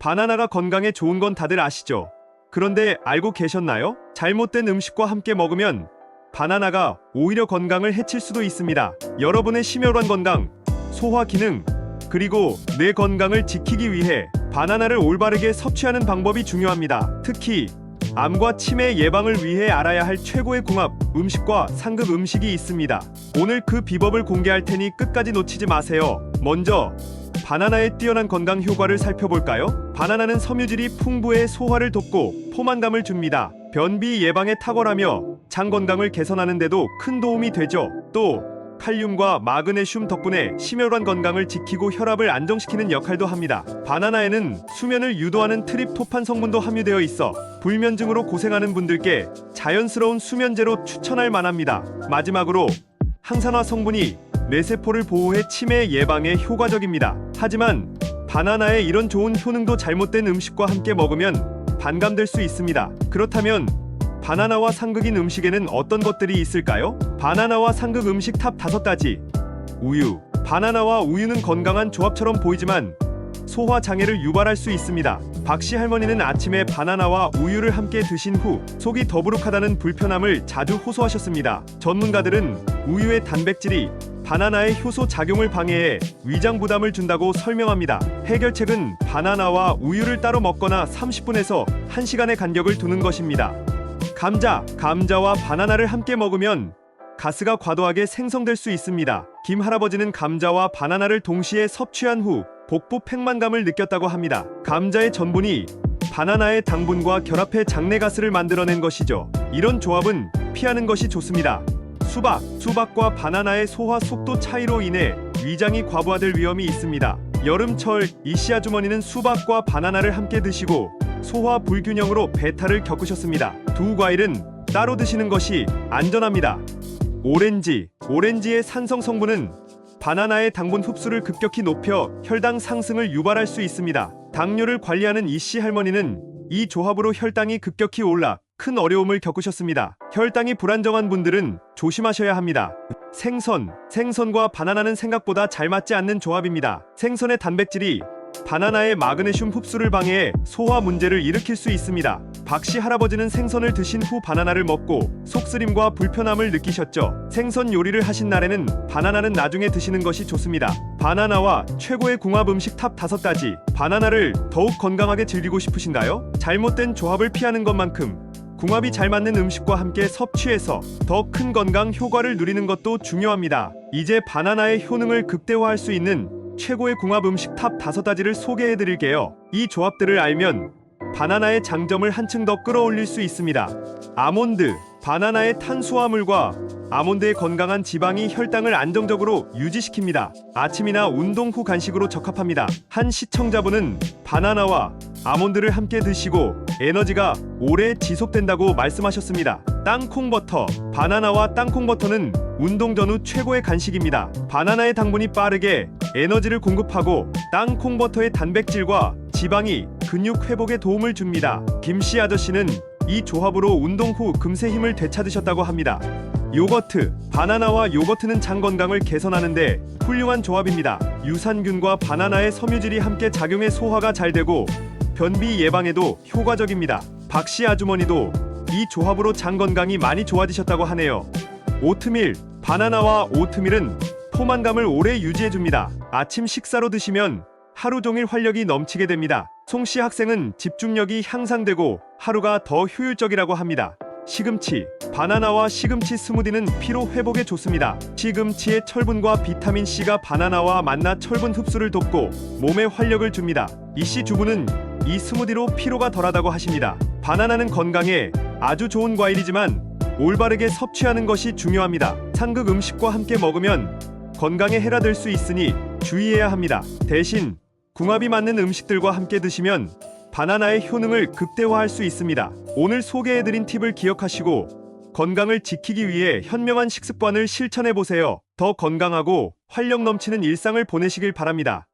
바나나가 건강에 좋은 건 다들 아시죠? 그런데 알고 계셨나요? 잘못된 음식과 함께 먹으면 바나나가 오히려 건강을 해칠 수도 있습니다. 여러분의 심혈관 건강, 소화 기능, 그리고 뇌 건강을 지키기 위해 바나나를 올바르게 섭취하는 방법이 중요합니다. 특히 암과 치매 예방을 위해 알아야 할 최고의 궁합 음식과 상급 음식이 있습니다. 오늘 그 비법을 공개할 테니 끝까지 놓치지 마세요. 먼저 바나나의 뛰어난 건강 효과를 살펴볼까요? 바나나는 섬유질이 풍부해 소화를 돕고 포만감을 줍니다. 변비 예방에 탁월하며 장 건강을 개선하는 데도 큰 도움이 되죠. 또 칼륨과 마그네슘 덕분에 심혈관 건강을 지키고 혈압을 안정시키는 역할도 합니다. 바나나에는 수면을 유도하는 트립토판 성분도 함유되어 있어 불면증으로 고생하는 분들께 자연스러운 수면제로 추천할 만합니다. 마지막으로 항산화 성분이 뇌세포를 보호해 치매 예방에 효과적입니다. 하지만 바나나의 이런 좋은 효능도 잘못된 음식과 함께 먹으면 반감될 수 있습니다. 그렇다면 바나나와 상극인 음식에는 어떤 것들이 있을까요? 바나나와 상극 음식 탑 5가지. 우유. 바나나와 우유는 건강한 조합처럼 보이지만 소화 장애를 유발할 수 있습니다. 박씨 할머니는 아침에 바나나와 우유를 함께 드신 후 속이 더부룩하다는 불편함을 자주 호소하셨습니다. 전문가들은 우유의 단백질이 바나나의 효소 작용을 방해해 위장 부담을 준다고 설명합니다. 해결책은 바나나와 우유를 따로 먹거나 30분에서 1시간의 간격을 두는 것입니다. 감자, 감자와 바나나를 함께 먹으면 가스가 과도하게 생성될 수 있습니다. 김 할아버지는 감자와 바나나를 동시에 섭취한 후 복부 팽만감을 느꼈다고 합니다. 감자의 전분이 바나나의 당분과 결합해 장내 가스를 만들어낸 것이죠. 이런 조합은 피하는 것이 좋습니다. 수박, 수박과 바나나의 소화 속도 차이로 인해 위장이 과부하될 위험이 있습니다. 여름철 이씨 아주머니는 수박과 바나나를 함께 드시고 소화 불균형으로 배탈을 겪으셨습니다. 두 과일은 따로 드시는 것이 안전합니다. 오렌지, 오렌지의 산성 성분은 바나나의 당분 흡수를 급격히 높여 혈당 상승을 유발할 수 있습니다. 당뇨를 관리하는 이씨 할머니는 이 조합으로 혈당이 급격히 올라 큰 어려움을 겪으셨습니다. 혈당이 불안정한 분들은 조심하셔야 합니다. 생선, 생선과 바나나는 생각보다 잘 맞지 않는 조합입니다. 생선의 단백질이 바나나의 마그네슘 흡수를 방해해 소화 문제를 일으킬 수 있습니다. 박씨 할아버지는 생선을 드신 후 바나나를 먹고 속쓰림과 불편함을 느끼셨죠. 생선 요리를 하신 날에는 바나나는 나중에 드시는 것이 좋습니다. 바나나와 최고의 궁합 음식 탑 5가지. 바나나를 더욱 건강하게 즐기고 싶으신가요? 잘못된 조합을 피하는 것만큼 궁합이 잘 맞는 음식과 함께 섭취해서 더 큰 건강 효과를 누리는 것도 중요합니다. 이제 바나나의 효능을 극대화할 수 있는 최고의 궁합 음식 탑 5가지를 소개해 드릴게요. 이 조합들을 알면 바나나의 장점을 한층 더 끌어올릴 수 있습니다. 아몬드, 바나나의 탄수화물과 아몬드의 건강한 지방이 혈당을 안정적으로 유지시킵니다. 아침이나 운동 후 간식으로 적합합니다. 한 시청자분은 바나나와 아몬드를 함께 드시고 에너지가 오래 지속된다고 말씀하셨습니다. 땅콩버터, 바나나와 땅콩버터는 운동 전후 최고의 간식입니다. 바나나의 당분이 빠르게 에너지를 공급하고 땅콩버터의 단백질과 지방이 근육 회복에 도움을 줍니다. 김씨 아저씨는 이 조합으로 운동 후 금세 힘을 되찾으셨다고 합니다. 요거트, 바나나와 요거트는 장 건강을 개선하는데 훌륭한 조합입니다. 유산균과 바나나의 섬유질이 함께 작용해 소화가 잘 되고 변비 예방에도 효과적입니다. 박씨 아주머니도 이 조합으로 장 건강이 많이 좋아지셨다고 하네요. 오트밀, 바나나와 오트밀은 포만감을 오래 유지해줍니다. 아침 식사로 드시면 하루 종일 활력이 넘치게 됩니다. 송씨 학생은 집중력이 향상되고 하루가 더 효율적이라고 합니다. 시금치, 바나나와 시금치 스무디는 피로 회복에 좋습니다. 시금치의 철분과 비타민 C가 바나나와 만나 철분 흡수를 돕고 몸에 활력을 줍니다. 이씨 주부는 이 스무디로 피로가 덜하다고 하십니다. 바나나는 건강에 아주 좋은 과일이지만 올바르게 섭취하는 것이 중요합니다. 상극 음식과 함께 먹으면 건강에 해가 될 수 있으니 주의해야 합니다. 대신 궁합이 맞는 음식들과 함께 드시면 바나나의 효능을 극대화할 수 있습니다. 오늘 소개해드린 팁을 기억하시고 건강을 지키기 위해 현명한 식습관을 실천해 보세요. 더 건강하고 활력 넘치는 일상을 보내시길 바랍니다.